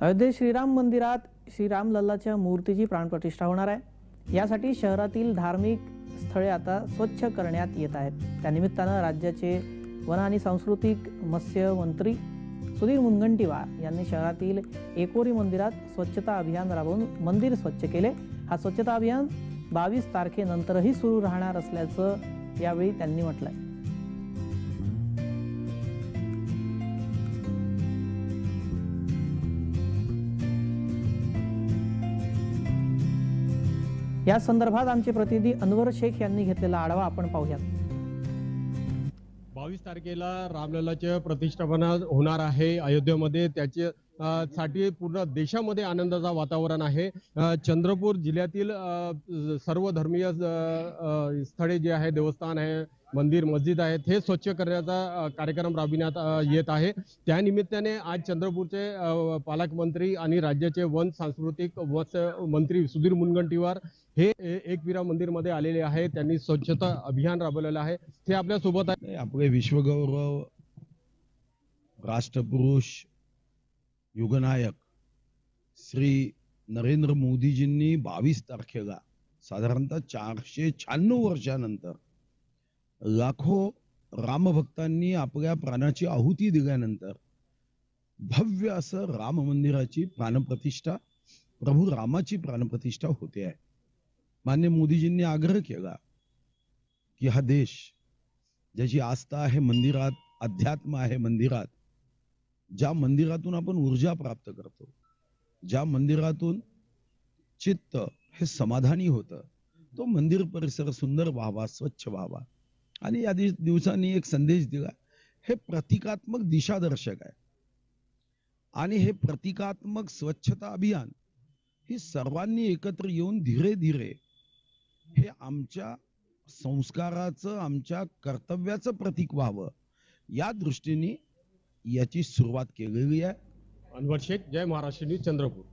अयोध्येत श्रीराम मंदिरात श्रीराम लल्लाच्या मूर्तीची प्राणप्रतिष्ठा होणार आहे. यासाठी शहरातील धार्मिक स्थळे आता स्वच्छ करण्यात येत आहेत. त्यानिमित्तानं राज्याचे वन आणि सांस्कृतिक मत्स्य मंत्री सुधीर मुनगंटीवार यांनी शहरातील एकोरी मंदिरात स्वच्छता अभियान राबवून मंदिर स्वच्छ केले. हा स्वच्छता अभियान बावीस तारखेनंतरही सुरू राहणार असल्याचं यावेळी त्यांनी म्हटलं आहे या संदर्भात आमचे प्रतिनिधी अनवर शेख यांनी घेतलेला आढावा आपण पाहूयात. बावीस तारखेला रामलल्लाचे प्रतिष्ठापना होणार आहे. अयोध्येमध्ये त्याचे साठी पूर्ण देशामध्ये आनंदाचा वातावरण आहे. चंद्रपूर जिल्ह्यातील सर्व धर्मीय स्थळे जे आहे देवस्थान आहे मंदिर मस्जिद आहेत हे स्वच्छ करण्याचा कार्यक्रम राबविण्यात येत आहे. त्यानिमित्ताने आज चंद्रपूरचे पालकमंत्री आणि राज्याचे वन सांस्कृतिक मत्स्य मंत्री सुधीर मुनगंटीवार हे ए- एकविरा मंदिरमध्ये आलेले आहे. त्यांनी स्वच्छता अभियान राबवलेलं आहे. ते आपल्यासोबत आहे आपले विश्वगौरव राष्ट्रपुरुष युगनायक श्री नरेंद्र मोदीजींनी बावीस तारखेला साधारणतः चारशे शहाण्णव वर्षानंतर लाखो रामभक्तांनी आपल्या प्राणाची आहुती दिल्यानंतर भव्य असं राम मंदिराची प्राणप्रतिष्ठा प्रभू रामाची प्राणप्रतिष्ठा होते आहे. मान्य मोदीजींनी आग्रह केला की हा देश ज्याची आस्था आहे मंदिरात अध्यात्म आहे मंदिरात ज्या मंदिरातून आपण ऊर्जा प्राप्त करतो ज्या मंदिरातून चित्त हे समाधानी होतं तो मंदिर परिसर सुंदर व्हावा स्वच्छ व्हावा. आणि या दिवसांनी एक संदेश दिला हे प्रतिकात्मक दिशादर्शक आहे. आणि हे प्रतिकात्मक स्वच्छता अभियान ही सर्वांनी एकत्र येऊन धीरे धीरे हे आमच्या संस्काराचं आमच्या कर्तव्याचं प्रतीक व्हावं या दृष्टीने याची सुरुवात केलेली आहे. अनवर शेख जय महाराष्ट्र न्यूज चंद्रपूर.